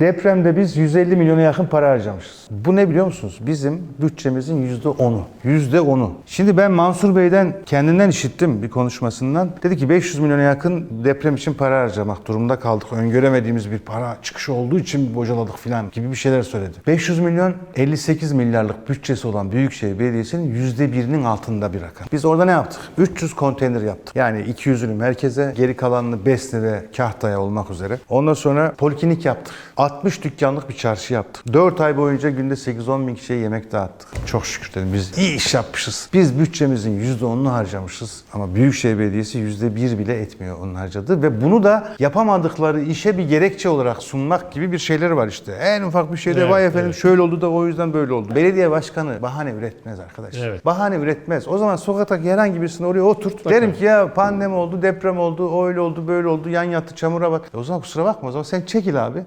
Depremde biz 150 milyona yakın para harcamışız. Bu ne biliyor musunuz? Bizim bütçemizin %10'u. %10'u. Şimdi ben Mansur Bey'den kendinden işittim bir konuşmasından. Dedi ki 500 milyona yakın deprem için para harcamak durumunda kaldık. Öngöremediğimiz bir para çıkışı olduğu için bocaladık filan gibi bir şeyler söyledi. 500 milyon 58 milyarlık bütçesi olan Büyükşehir Belediyesi'nin %1'inin altında bir rakam. Biz orada ne yaptık? 300 konteyner yaptık. Yani 200'ünü merkeze, geri kalanını Besni ve Kahta'ya olmak üzere. Ondan sonra poliklinik yaptık. 60 dükkanlık bir çarşı yaptık. 4 ay boyunca günde 8-10 bin kişiye yemek dağıttık. Çok şükür dedim biz iyi iş yapmışız. Biz bütçemizin %10'unu harcamışız ama Büyükşehir Belediyesi %1 bile etmiyor onun harcadığı ve bunu da yapamadıkları işe bir gerekçe olarak sunmak gibi bir şeyleri var işte. En ufak bir şeyde Evet, vay efendim evet. şöyle oldu da o yüzden böyle oldu. Belediye başkanı bahane üretmez arkadaş. Evet. Bahane üretmez. O zaman sokaktaki herhangi birisini oraya oturt. Derim ki ya pandemi oldu, deprem oldu, öyle oldu, böyle oldu, yan yattı, çamura bak. E o zaman kusura bakma o zaman sen çekil abi.